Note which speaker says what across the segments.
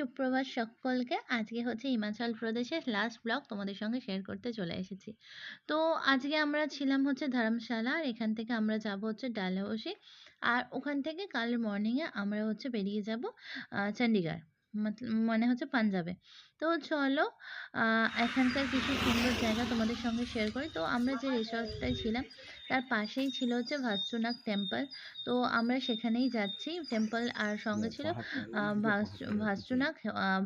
Speaker 1: সুপ্রভাত সকলকে। আজকে হচ্ছে হিমাচল প্রদেশের লাস্ট ব্লগ তোমাদের সঙ্গে শেয়ার করতে চলে এসেছি। তো আজকে আমরা ছিলাম হচ্ছে ধর্মশালা আর এখান থেকে আমরা যাব হচ্ছে ডালহৌসি। আর ওখান থেকে কাল মর্নিংয়ে আমরা হচ্ছে বেরিয়ে যাব চণ্ডীগড় মানে হচ্ছে পাঞ্জাবে। তো চলো এখানকার কিছু সুন্দর জায়গা তোমাদের সঙ্গে শেয়ার করি। তো আমরা যে রিসর্টটায় ছিলাম তার পাশেই ছিল হচ্ছে ভাস্তুনাগ টেম্পল তো আমরা সেখানেই যাচ্ছি। টেম্পল আর সঙ্গে ছিল ভাস্তুনাগ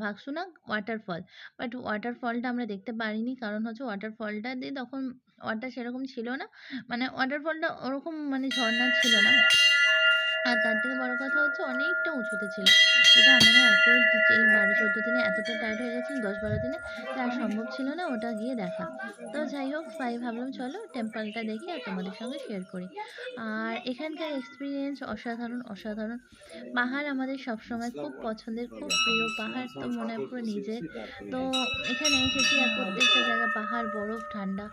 Speaker 1: ভাগসুনাগ ওয়াটারফল বাট ওয়াটারফলটা আমরা দেখতে পারিনি কারণ হচ্ছে ওয়াটারফলটা দিয়ে তখন ওয়াটার সেরকম ছিল না। মানে ওয়াটারফলটা ওরকম মানে ঝর্ণা ছিল না। আর তার থেকে বড় কথা হচ্ছে অনেকটা উঁচুতে ছিল। যেটা আমাদের এত এই বারো, চোদ্দ দিনে এতটা টায়ার্ড হয়ে গেছিলাম, দশ, বারো দিনে আর সম্ভব ছিল না ওটা গিয়ে দেখা। তো যাই হোক তাই ভাবলাম চলো টেম্পলটা দেখি আর তোমাদের সঙ্গে শেয়ার করি। আর এখানকার এক্সপিরিয়েন্স অসাধারণ অসাধারণ। পাহাড় আমাদের সবসময় খুব পছন্দের, খুব প্রিয় পাহাড়, তো মনে হয় পুরো নিজের। তো এখানে এসেছি আর প্রত্যেকটা জায়গা পাহাড়, বরফ, ঠান্ডা,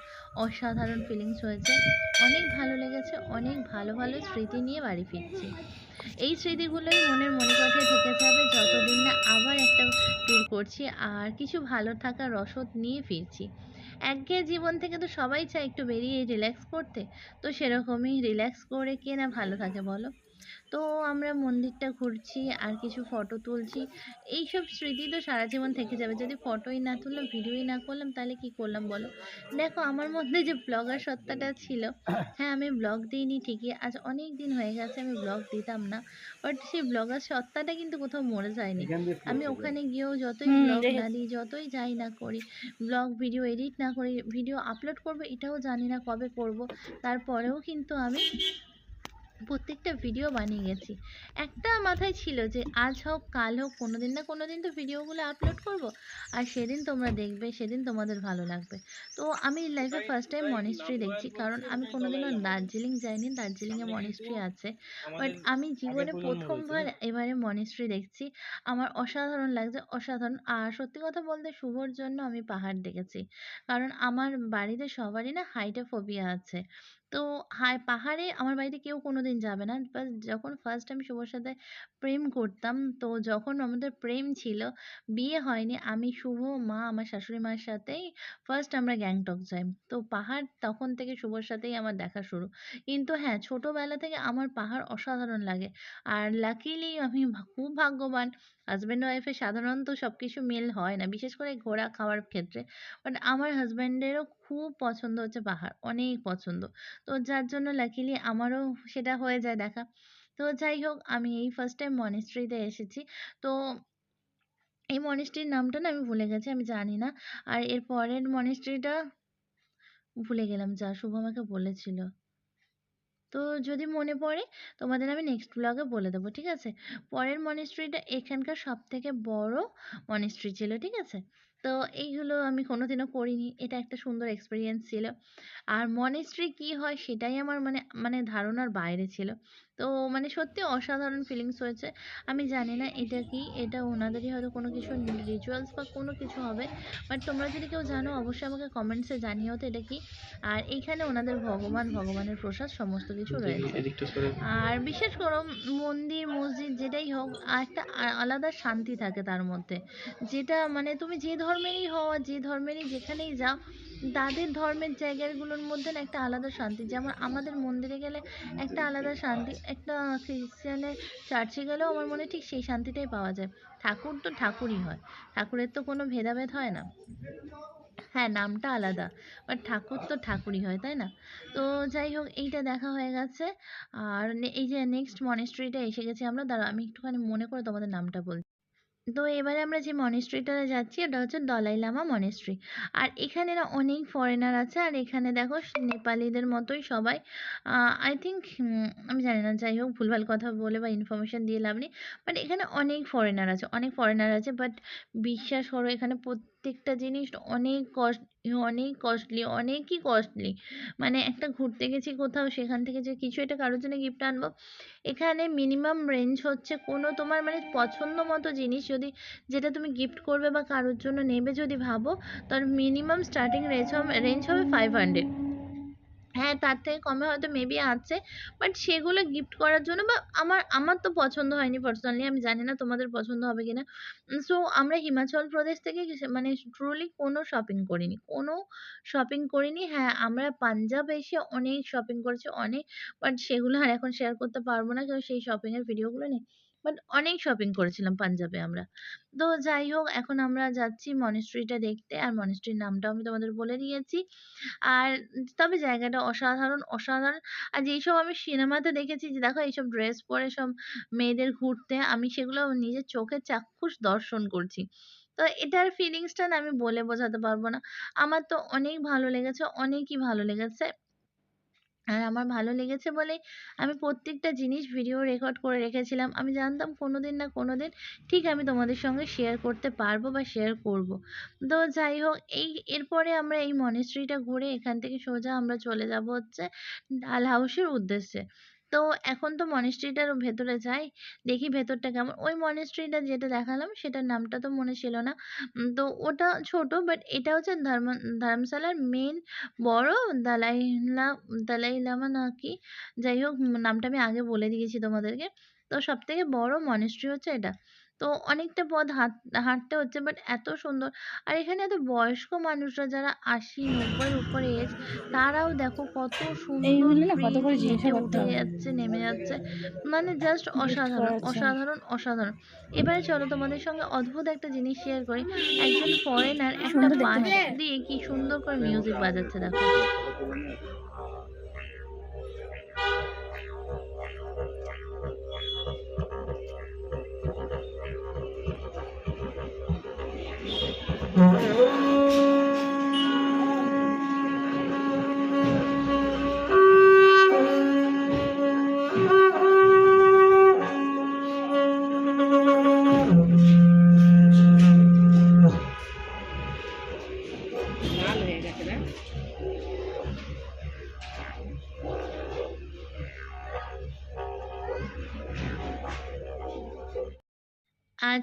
Speaker 1: অসাধারণ ফিলিংস হয়েছে। অনেক ভালো লেগেছে, অনেক ভালো ভালো স্মৃতি নিয়ে বাড়ি ফিরছি। এই স্মৃতিগুলোই মনের মণিকঠে থেকে যাবে যতদিন না আবার একটা ট্যুর করছি আর কিছু ভালো থাকা রসদ নিয়ে ফিরছি। একঘেয়ে জীবন থেকে তো সবাই চায় একটু বেরিয়ে রিল্যাক্স করতে। তো সেরকমই রিল্যাক্স করে কে না ভালো থাকে বলো? তো আমরা মন্দিরটা ঘুরছি আর কিছু ফটো তুলছি। এইসব স্মৃতি তো সারা জীবন থেকে যাবে। যদি ফটোই না তুললাম ভিডিওই না করলাম তাহলে কি করলাম বলো? দেখো আমার মধ্যে যে ব্লগার সত্তাটা ছিল হ্যাঁ আমি ব্লগ দিইনি ঠিকই। আজ অনেক দিন হয়ে গেছে আমি ব্লগ দিতাম না। বাট সেই ব্লগার সত্তাটা কিন্তু কোথাও মরে যায়নি। আমি ওখানে গিয়েও যতই ব্লগ না দিই যতই যাই না করি ব্লগ ভিডিও এডিট না করি ভিডিও আপলোড করব এটাও জানি না কবে করব। তারপরেও কিন্তু আমি প্রত্যেকটা ভিডিও বানিয়ে গেছি। একটা মাথায় ছিল যে, আজ হোক, কাল হোক কোনো দিন না কোনো দিন তো ভিডিওগুলো আপলোড করব। আর সেদিন তোমরা দেখবে, সেদিন তোমাদের ভালো লাগবে। তো আমি লাইফে ফার্স্ট টাইম মনিস্ট্রি দেখছি, কারণ আমি কোনোদিনও দার্জিলিং যাইনি, দার্জিলিংয়ে মনিস্ট্রি আছে। বাট আমি জীবনে প্রথমবার এবারে মনিস্ট্রি দেখছি। আমার অসাধারণ লাগছে, অসাধারণ। আর সত্যি কথা বলতে, শুভর জন্য আমি পাহাড় দেখেছি। কারণ আমার বাড়িতে সবারই না হাইটে ফোবিয়া আছে। তো হাই পাহাড়ে আমার বাড়িতে কেউ কোনো দিন যাবে না। বাট যখন ফার্স্ট আমি শুভর সাথে প্রেম করতাম, তো যখন আমাদের প্রেম ছিল, বিয়ে হয়নি, আমি, শুভ, মা, আমার শাশুড়ি মার সাথেই ফার্স্ট আমরা গ্যাংটক যাই। তো পাহাড় তখন থেকে শুভর সাথেই আমার দেখা শুরু। কিন্তু হ্যাঁ ছোটোবেলা থেকে আমার পাহাড় অসাধারণ লাগে। আর লাকিলি আমি খুব ভাগ্যবান হাজব্যান্ড ওয়াইফের সাধারণত সব কিছু মিল হয় না, বিশেষ করে ঘোরা খাওয়ার ক্ষেত্রে। বাট আমার হাজব্যান্ডেরও খুব পছন্দ হচ্ছে পাহাড়, অনেক পছন্দ। তো যার জন্য লাকিলি আমারও সেটা হয়ে যায় দেখা। তো যাই হোক, আমি এই ফার্স্ট টাইম মনেস্ট্রিতে এসেছি। তো এই মনেস্ট্রির নামটা না আমি ভুলে গেছি, আমি জানি না। আর এর পরের মনেস্ট্রিটা ভুলে গেলাম, যা শুভ আমাকে বলেছিল। তো যদি মনে পড়ে, তোমাদের আমি নেক্সট ব্লগে বলে দেবো, ঠিক আছে? পরের মনেস্ট্রিটা এখানকার সব থেকে বড় মনেস্ট্রি ছিল, ঠিক আছে? তো এইগুলো আমি কোনোদিনও করিনি। এটা একটা সুন্দর এক্সপিরিয়েন্স ছিল। আর মনেস্ট্রি কী হয় সেটাই আমার মানে মানে ধারণার বাইরে ছিল। তো মানে সত্যি অসাধারণ ফিলিংস হয়েছে। আমি জানি না এটা কি এটা ওনাদেরই হয়তো কোনো কিছু রিচুয়ালস বা কোনো কিছু হবে বাট তোমরা যদি কেউ জানো অবশ্যই আমাকে কমেন্টসে জানিও তো এটা কি। আর এইখানে ওনাদের ভগবান ভগবানের প্রসাদ সমস্ত কিছু রয়েছে। আর বিশেষ করো মন্দির মসজিদ যেটাই হোক একটা আলাদা শান্তি থাকে তার মধ্যে। যেটা মানে তুমি যে ধর্মেরই হও যে ধর্মেরই যেখানেই যাও তাদের ধর্মের জায়গাগুলোর মধ্যে না একটা আলাদা শান্তি। যেমন আমাদের মন্দিরে গেলে একটা আলাদা শান্তি, একটা খ্রিশ্চানের চার্চে গেলেও আমার মনে ঠিক সেই শান্তিটাই পাওয়া যায়। ঠাকুর তো ঠাকুরই হয়। ঠাকুরের তো কোনো ভেদাভেদ হয় না। হ্যাঁ নামটা আলাদা বাট ঠাকুর তো ঠাকুরই হয়, তাই না? তো যাই হোক, এইটা দেখা হয়ে গেছে। আর এই যে নেক্সট মনেস্ট্রিটা এসে গেছি আমরা। দাঁড়া আমি একটুখানি মনে করে তোমাদের নামটা বলছি। তো এবারে আমরা যে মনেস্ট্রিটাতে যাচ্ছি, ওটা হচ্ছে দলাই লামা মনেস্ট্রি আর এখানে না অনেক ফরেনার আছে, আর এখানে দেখো নেপালিদের মতোই সবাই। আই থিঙ্ক আমি জানি না, যাই হোক, ভুলভাল কথা বলে বা ইনফরমেশান দিয়ে লাভ নেই। বাট এখানে অনেক ফরেনার আছে, অনেক ফরেনার আছে বাট বিশ্বাস করো, এখানে প্রত্যেকটা জিনিস অনেক কস্ট অনেক কস্টলি অনেকই কস্টলি মানে একটা ঘুরতে গেছি কোথাও, সেখান থেকে যে কিছু একটা কারোর জন্য গিফট আনব, এখানে মিনিমাম রেঞ্জ হচ্ছে কোনো তোমার মানে পছন্দ মতো জিনিস যদি, যেটা তুমি গিফট করবে বা কারোর জন্য নেবে যদি ভাবো, তার মিনিমাম স্টার্টিং রেঞ্জ হবে রেঞ্জ হবে ফাইভ হান্ড্রেড হ্যাঁ, তার থেকে কমে হয়তো মেবি আছে। বাট সেগুলো গিফট করার জন্য বা আমার আমার তো পছন্দ হয়নি পার্সোনালি। আমি জানি না তোমাদের পছন্দ হবে কিনা। সো আমরা হিমাচল প্রদেশ থেকে মানে ট্রুলি কোনো শপিং করিনি। কোনো শপিং করিনি। হ্যাঁ, আমরা পাঞ্জাব এসে অনেক শপিং করেছি, অনেক। বাট সেগুলো আর এখন শেয়ার করতে পারব না। কারণ সেই শপিং এর ভিডিওগুলো নেই। বাট অনেক শপিং করেছিলাম পাঞ্জাবে আমরা। তো যাই হোক এখন আমরা যাচ্ছি মনেস্ট্রিটা দেখতে। আর মনেস্ট্রির নামটাও আমি তোমাদের বলে দিয়েছি। আর তবে জায়গাটা অসাধারণ, অসাধারণ। আর যেইসব আমি সিনেমাতে দেখেছি যে দেখো এইসব ড্রেস পরে সব মেয়েদের ঘুরতে, আমি সেগুলো নিজের চোখে চাক্ষুষ দর্শন করছি। তো এটার ফিলিংসটা না আমি বলে বোঝাতে পারব না। আমার তো অনেক ভালো লেগেছে, অনেকই ভালো লেগেছে। আর আমার ভালো লেগেছে বলেই আমি প্রত্যেকটা জিনিস ভিডিও রেকর্ড করে রেখেছিলাম। আমি জানতাম কোনোদিন না কোনোদিন ঠিক আমি তোমাদের সঙ্গে শেয়ার করতে পারব বা শেয়ার করব। তো যাই হোক, এই এরপরে আমরা এই মনেস্ট্রিটা ঘুরে এখান থেকে সোজা আমরা চলে যাব হচ্ছে ডাল হাউসের উদ্দেশ্যে। তো এখন তো মনেস্ট্রিটার ভেতরে যাই। দেখি ভেতরটা কেমন। ওই মনেস্ট্রিটা যেটা দেখালাম, সেটার নামটা তো মনে ছিল না। তো ওটা ছোট বাট এটা হচ্ছে ধর্ম, ধর্মশালার মেন বড় দালাই দালাই লামা না কি? যাই হোক, নামটা আমি আগে বলে দিয়েছি তোমাদেরকে। তো সব থেকে বড় মনেস্ট্রি হচ্ছে এটা। তো অনেকটা পথ হাঁট হাঁটতে হচ্ছে বাট এত সুন্দর। আর এখানে এত বয়স্ক মানুষরা যারা ৮০-৯০ এর উপরে এজ তারাও দেখো কত সুন্দর উঠে যাচ্ছে, নেমে যাচ্ছে। মানে জাস্ট অসাধারণ, অসাধারণ, অসাধারণ। এবারে চলো তোমাদের সঙ্গে অদ্ভুত একটা জিনিস শেয়ার করি। একজন ফরেনার একটা বাঁশি। দিয়ে কি সুন্দর করে মিউজিক বাজাচ্ছে দেখো। 嗯。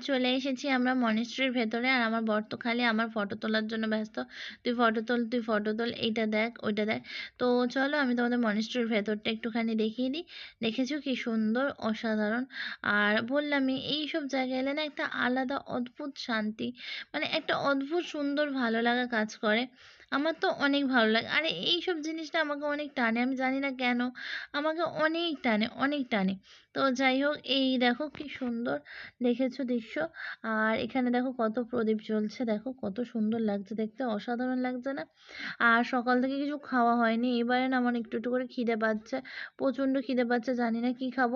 Speaker 1: চলে এসেছি আমরা মনেস্ট্রির ভেতরে। আর আমার বর তো খালি আমার ফটো তোলার জন্য ব্যস্ত। তুই ফটো তোল, তুই ফটো তোল, এইটা দেখ, ওইটা দেখ। তো চলো আমি তোমাদের মনেস্ট্রির ভেতরটা একটুখানি দেখিয়ে দিই। দেখেছ কি সুন্দর, অসাধারণ। আর বললামই এইসব জায়গায় এলে না একটা আলাদা অদ্ভুত শান্তি, মানে একটা অদ্ভুত সুন্দর ভালো লাগা কাজ করে। আমার তো অনেক ভালো লাগে। আর এইসব জিনিসটা আমাকে অনেক টানে। আমি জানি না কেন? আমাকে অনেক টানে, অনেক টানে। তো যাই হোক এই দেখো কি সুন্দর দেখেছ দৃশ্য। আর এখানে দেখো কত প্রদীপ জ্বলছে দেখো কত সুন্দর লাগছে দেখতে অসাধারণ লাগছে না? আর সকাল থেকে কিছু খাওয়া হয়নি। এবারে না আমার একটু, একটু করে খিদে পাচ্ছে। প্রচণ্ড খিদে পাচ্ছে জানি না কি খাব।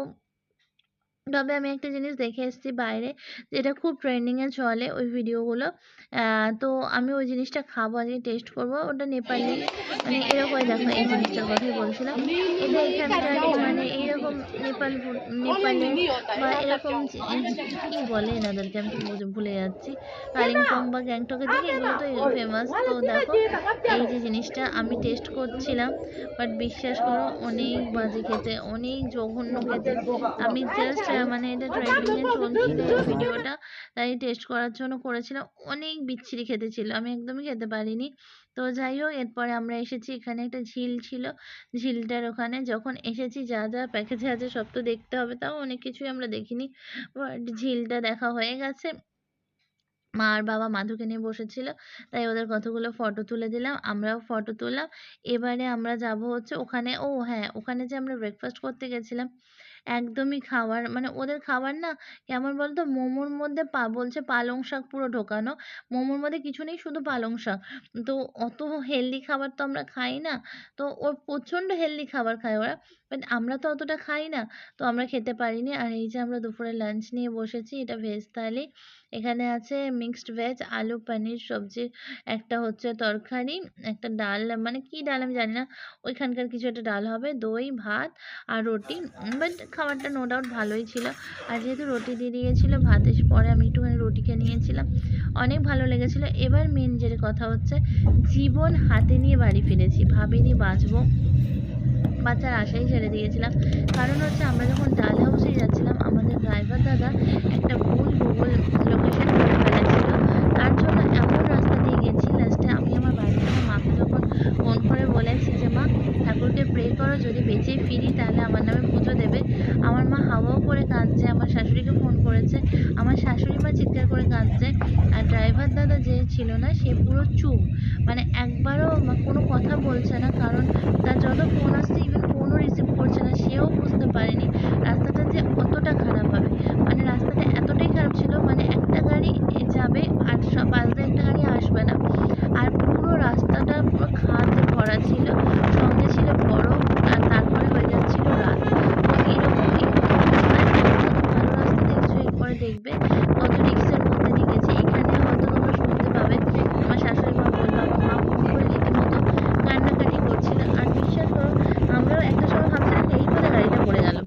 Speaker 1: তবে আমি একটা জিনিস দেখে এসেছি বাইরে যেটা খুব ট্রেন্ডিং এ চলে ওই ভিডিওগুলো। তো আমি ওই জিনিসটা খাব আজকে টেস্ট করব। ওটা নেপালি মানে এরকম দেখো এই জিনিসটার কথাই বলছিলাম। এটা এখানকার মানে এইরকম নেপাল নেপালি বা এরকম কি বলে এনাদেরকে আমি ভুলে যাচ্ছি। কালিম্পং বা গ্যাংটকের দিকে এগুলো তো ফেমাস। তো দেখো এই যে জিনিসটা আমি টেস্ট করছিলাম। বাট বিশ্বাস করো অনেক বাজে খেতে, অনেক জঘন্য খেতে। আমি জাস্ট মানে এটা এ চলছিল ভিডিওটা। তাই টেস্ট করার জন্য করেছিলাম। অনেক বিচ্ছিরি খেতে ছিল। আমি একদমই খেতে পারিনি। তো যাই হোক এরপরে আমরা এসেছি এখানে একটা ঝিল ছিল। ঝিলটার ওখানে যখন এসেছি যা, যা প্যাকেজে আছে সব তো দেখতে হবে। তাও অনেক কিছুই আমরা দেখিনি। বাট ঝিলটা দেখা হয়ে গেছে। মা আর বাবা মাধুকে নিয়ে বসেছিল। তাই ওদের কতগুলো ফটো তুলে দিলাম। আমরাও ফটো তুললাম। এবারে আমরা যাব হচ্ছে ওখানে ও হ্যাঁ, ওখানে যে আমরা ব্রেকফাস্ট করতে গেছিলাম, একদমই খাবার মানে ওদের খাবার না কেমন বলতো মোমোর মধ্যে পা, বলছে পালং শাক পুরো ঢোকানো। মোমোর মধ্যে কিছু নেই, শুধু পালং শাক। তো অত হেলদি খাবার তো আমরা খাই না। তো ওর প্রচণ্ড হেলদি খাবার খায় ওরা। বাট আমরা তো অতটা খাই না। তো আমরা খেতে পারিনি। আর এই যে আমরা দুপুরে লাঞ্চ নিয়ে বসেছি। এটা ভেজ থালি। এখানে আছে মিক্সড ভেজ, আলু, পনির, সবজি, একটা হচ্ছে তরকারি, একটা ডাল মানে কি ডাল আমি জানি না। ওইখানকার কিছু একটা ডাল হবে, দই, ভাত আর রুটি। বাট খাবারটা নো ডাউট ভালোই ছিল। আর যেহেতু রুটি দিয়ে দিয়েছিল ভাতের পরে আমি একটুখানি রুটি খেয়ে নিয়েছিলাম। অনেক ভালো লেগেছিল। এবার মেন যেটা কথা হচ্ছে জীবন হাতে নিয়ে বাড়ি ফিরেছি। ভাবিনি বাঁচবো। বাঁচার আশাই ছেড়ে দিয়েছিলাম। কারণ হচ্ছে আমরা যখন ডাল হাউসে যাচ্ছিলাম, আমাদের ড্রাইভার দাদা একটা ভুল গুগল লোকেশন করে ফেলেছিল। তার জন্য এমন রাস্তা দিয়ে গেছি লাস্টে আমি আমার বাড়িতে আমার মাকে যখন ফোন করে বলেছি যে মা ঠাকুর আমার মা হাওয়াও করে কাঁদছে আমার শাশুড়িকে ফোন করেছে আমার শাশুড়ি মা চিৎকার করে কাঁদছে আর ড্রাইভার দাদা যে ছিল না সে পুরো চুপ মানে একবারও মা- কোনো কথা বলছে না কারণ তার যত ফোন আসছে ইভেন ফোনও রিসিভ করছে না সেও বুঝতে পারেনি রাস্তাটা যে অতটা খারাপ হবে মানে রাস্তাটা এতটাই খারাপ ছিল মানে একটা গাড়ি যাবে আর সব পাশ দিয়ে একটা গাড়ি আসবে না আর পুরো রাস্তাটা পুরো খাদে ভরা ছিল সঙ্গে ছিল বরফ আর তারপরে হয়ে যাচ্ছিল রাত তো এরকমই ভালো রাস্তা দেখছ এরপরে দেখবে কত রিক্সের মধ্যে দিয়ে গেছে এখানে হয়তো তোমরা শুনতে পাবে আমার শাশুড়ি মা বলবে আমার মা ফোন করে রীতিমতো কান্নাকাটি করছিল আর বিশ্বাস করো আমরাও একটা সময় ভাবছিলাম যে এই করে গাড়িটা পড়ে গেল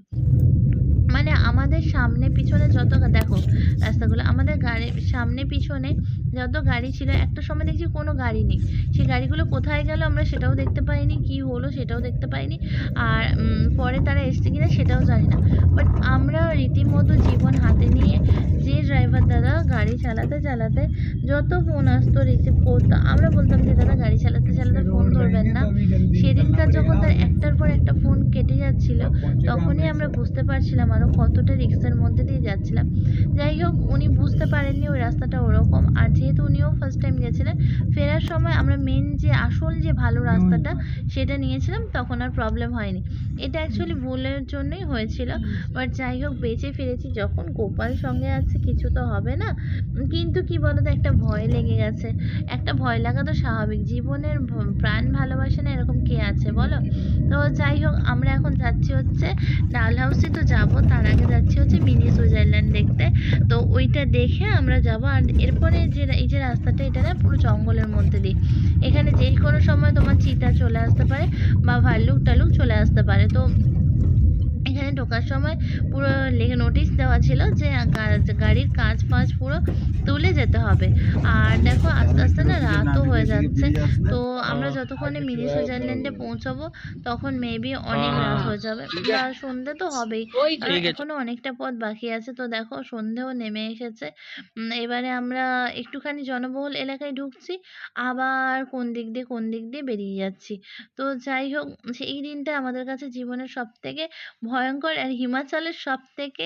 Speaker 1: মানে আমাদের সামনে পিছনে যত দেখো রাস্তাগুলো আমাদের গাড়ি সামনে পিছনে যত গাড়ি ছিল একটা সময় দেখছি কোনো গাড়ি নেই। সেই গাড়িগুলো কোথায় গেল আমরা সেটাও দেখতে পাইনি কি হলো সেটাও দেখতে পাইনি। আর পরে তারা এসছে কিনা সেটাও জানি না। বাট আমরা রীতিমতো জীবন হাতে নিয়ে যে ড্রাইভার দাদা গাড়ি চালাতে চালাতে যত ফোন আসতো রিসিভ করতো আমরা বলতাম যে দাদা গাড়ি চালাতে চালাতে ফোন ধরবেন না। সেদিনকার যখন তার একটার পর একটা ফোন কেটে যাচ্ছিল তখনই আমরা বুঝতে পারছিলাম আরও কতটা রিস্কের মধ্যে দিয়ে যাচ্ছিলাম। যাই হোক উনি বুঝতে পারেননি ওই রাস্তাটা ওরকম। আর যেহেতু উনিও ফার্স্ট টাইম গেছিলেন ফেরার সময় আমরা মেন যে আসল যে ভালো রাস্তাটা সেটা নিয়েছিলাম তখন আর প্রবলেম হয়নি। এটা অ্যাকচুয়ালি ভুলের জন্যই হয়েছিল। বাট যাই হোক বেঁচে ফিরেছি। যখন গোপাল সঙ্গে আছে কিছু তো হবে না। কিন্তু কি বলতো একটা ভয় লেগে গেছে। একটা ভয় লাগা তো স্বাভাবিক। জীবনের প্রাণ ভালোবাসে না এরকম কে আছে বলো? তো যাই হোক আমরা এখন যাচ্ছি হচ্ছে ডাল হাউসে তো যাব। তার আগে যাচ্ছি হচ্ছে মিনি সুইজারল্যান্ড দেখতে। তো ওইটা দেখে আমরা যাব। আর এরপরে যে এই যে রাস্তাটা এটা না পুরো জঙ্গলের মধ্যে দিয়ে এখানে যে কোনো সময় তোমার চিতা চলে আসতে পারে বা ভাল্লুক টাল্লুক চলে আসতে পারে। তো এখানে ঢোকার সময় পুরো লেখে নোটিশ দেওয়া ছিল যে গাড়ির কাঁচ ফাঁচ পুরো তুলে যেতে হবে। আর দেখো আস্তে আস্তে না রাতও হয়ে যাচ্ছে। তো আমরা যতক্ষণে মিনি সুইজারল্যান্ডে পৌঁছাবো তখন মেবি অনেক রাত হয়ে যাবে। সন্ধে তো হবেই। এখনও অনেকটা পথ বাকি আছে। তো দেখো সন্ধেও নেমে এসেছে। এবারে আমরা একটুখানি জনবহুল এলাকায় ঢুকছি। আবার কোন দিক দিয়ে কোন দিক দিয়ে বেরিয়ে যাচ্ছি। তো যাই হোক সেই দিনটা আমাদের কাছে জীবনের সব থেকে ভয়ঙ্কর আর হিমাচলের সব থেকে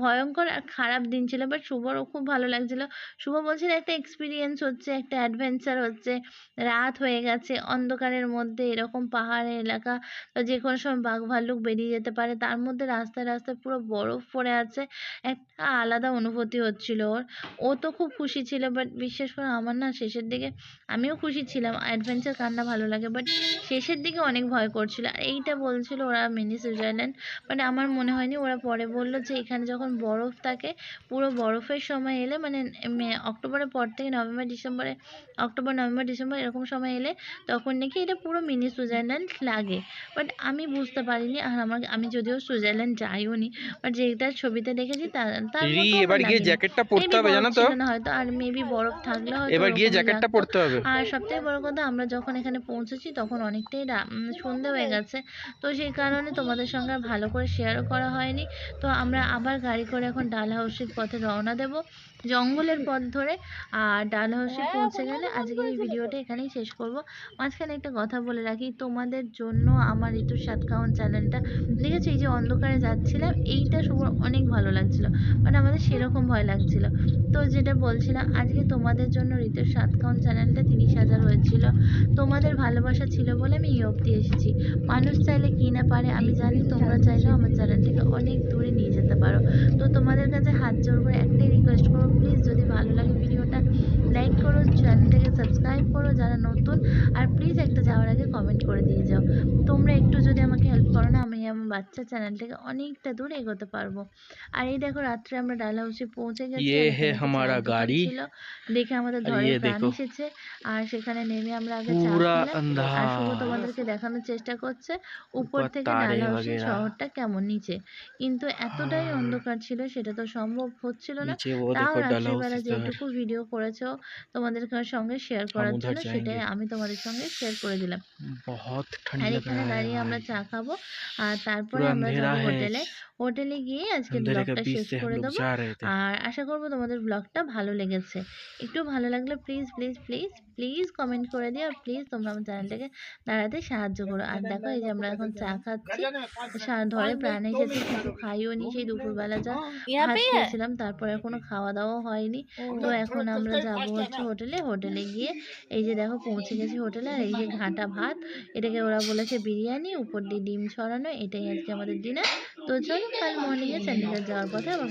Speaker 1: ভয়ঙ্কর আর খারাপ দিন ছিল। বাট শুভরও খুব ভালো লাগছিল। শুভ বলছিল একটা এক্সপিরিয়েন্স হচ্ছে, একটা অ্যাডভেঞ্চার হচ্ছে। রাত হয়ে গেছে, অন্ধকারের মধ্যে এরকম পাহাড়ের এলাকা যে কোনো সময় বাঘ ভাল্লুক বেরিয়ে যেতে পারে। তার মধ্যে রাস্তায় রাস্তায় পুরো বরফ পড়ে আছে। একটা আলাদা অনুভূতি হচ্ছিল ওর। ও তো খুব খুশি ছিল বাট বিশ্বাস করে, আমার না শেষের দিকে আমিও খুশি ছিলাম। অ্যাডভেঞ্চার কারটা ভালো লাগে বাট শেষের দিকে অনেক ভয় করছিল। আর এইটা বলছিল ওরা মিনি সুইজারল্যান্ড বাট আমার মনে হয়নি ওরা পরে বলল যে এখানে যখন বরফ থাকে পুরো বরফের সময় এলে মানে অক্টোবরের পর থেকে নভেম্বর ডিসেম্বরে অক্টোবর নভেম্বর ডিসেম্বর এরকম সময় এলে তখন নাকি এটা পুরো মিনি সুইজারল্যান্ড লাগে বাট আমি বুঝতে পারিনি আর আমার আমি যদিও সুইজারল্যান্ড যাইও নি বাট যেটা ছবিতে দেখেছি তার
Speaker 2: এবার গিয়ে। জ্যাকেটটা পরতে হবে জানো তো
Speaker 1: হয়তো আর মেবি বরফ থাকলে হয়তো
Speaker 2: এবার গিয়ে জ্যাকেটটা। পরতে হবে
Speaker 1: আর সবথেকে বড় কথা আমরা যখন এখানে পৌঁছেছি তখন অনেকটাই রা- উম, সন্ধে হয়ে গেছে তো সেই কারণে তোমাদের সঙ্গে আর ভালো করে শেয়ারও করা হয়নি। তো আমরা আবার গাড়ি করে এখন ডাল হাউসের পথে রওনা দেব। জঙ্গলের পথ ধরে আর ডাল হাউসে পৌঁছে গেলে আজকের এই ভিডিওটা এখানেই শেষ করব। মাঝখানে একটা কথা বলে রাখি তোমাদের জন্য আমার ঋতুর সাতকাহন চ্যানেলটা দেখেছ এই যে অন্ধকারে যাচ্ছিলাম এইটা সবার অনেক ভালো লাগছিল মানে আমাদের সেরকম ভয় লাগছিল। তো যেটা বলছিলাম আজকে তোমাদের জন্য ঋতুর সাতকাহন চ্যানেলটা তিরিশ হাজার হয়েছিল। তোমাদের ভালোবাসা ছিল বলে আমি এই অবধি এসেছি। মানুষ চাইলে কি না পারে আমি জানি তোমরা চাইলেও আমার চ্যানেলটাকে অনেক দূরে নিয়ে যেতে পারো। তো তোমাদের কাছে হাত জোর করে একটাই রিকোয়েস্ট করো প্লিজ যদি ভালো লাগে ভিডিওটা লাইক করো চ্যানেলটাকে সাবস্ক্রাইব করো যারা নতুন, আর প্লিজ একটা যাওয়ার আগে কমেন্ট করে দিয়ে যাও। তোমরা একটু যদি আমাকে হেল্প করো না, আমি বাচ্চা চ্যানেলটাকে অনেকটা দূর এগোতে পারবো আর এই দেখো রাত্রে আমরা ডাল হাউসে পৌঁছে গেছি
Speaker 2: ये
Speaker 1: আর
Speaker 2: है
Speaker 1: এখানে একটা
Speaker 2: हमारा
Speaker 1: চায়ের দোকান
Speaker 2: गाड़ी।
Speaker 1: ছিল। দেখে আমাদের
Speaker 2: আর
Speaker 1: ঘরে
Speaker 2: ये
Speaker 1: প্রাণ
Speaker 2: देखो।
Speaker 1: এসেছে আর সেখানে নেমে আমরা আগে চা
Speaker 2: पूरा
Speaker 1: খেলাম আর শুভ
Speaker 2: अंधार
Speaker 1: তোমাদেরকে দেখানোর চেষ্টা করছে উপর
Speaker 2: ऊपर
Speaker 1: থেকে
Speaker 2: तारे
Speaker 1: ডালহাউসি
Speaker 2: वगैरह।
Speaker 1: শহরটা কেমন নিচে কিন্তু এতটাই
Speaker 2: हाँ।
Speaker 1: অন্ধকার ছিল সেটা তো সম্ভব হচ্ছিল না
Speaker 2: नीचे वो
Speaker 1: তাও
Speaker 2: देखो डल
Speaker 1: রাত্রিবেলা
Speaker 2: हाउस
Speaker 1: যেটুকু ভিডিও করেছো তোমাদের সঙ্গে শেয়ার করার
Speaker 2: उधर
Speaker 1: জন্য সেটাই
Speaker 2: जाएंगे।
Speaker 1: আমি তোমাদের সঙ্গে শেয়ার করে দিলাম
Speaker 2: बहुत
Speaker 1: আর
Speaker 2: ठंड लग
Speaker 1: এখানে
Speaker 2: रहा है
Speaker 1: দাঁড়িয়ে আমরা
Speaker 2: भाई।
Speaker 1: চা খাবো আর তার
Speaker 2: i'm
Speaker 1: going
Speaker 2: to
Speaker 1: হোটেলে গিয়ে আজকে ব্লগটা শেষ করে দেবো। আর আশা করব তোমাদের ব্লগটা ভালো লেগেছে। একটু ভালো লাগলে please please please please comment করে দিও আর প্লিজ তোমরা আমার চ্যানেলটাকে দাঁড়াতে সাহায্য করো। আর দেখো এই যে আমরা এখন চা খাচ্ছি। ধরে প্রাণে যেতে কিছু খাইও নি সেই দুপুরবেলা যা ভাত খেয়েছিলাম তারপরে কোনো খাওয়া দাওয়া হয়নি তো এখন আমরা যাব হচ্ছে হোটেলে। হোটেলে গিয়ে এই যে দেখো পৌঁছে গেছি হোটেলে আর এই যে ঘাটা ভাত এটাকে ওরা বলেছে বিরিয়ানি উপর দিয়ে ডিম ছড়ানো এটাই আজকে আমাদের ডিনার তো চলো কাল মর্নিংয়ে চণ্ডীগড় যাওয়ার কথা আবার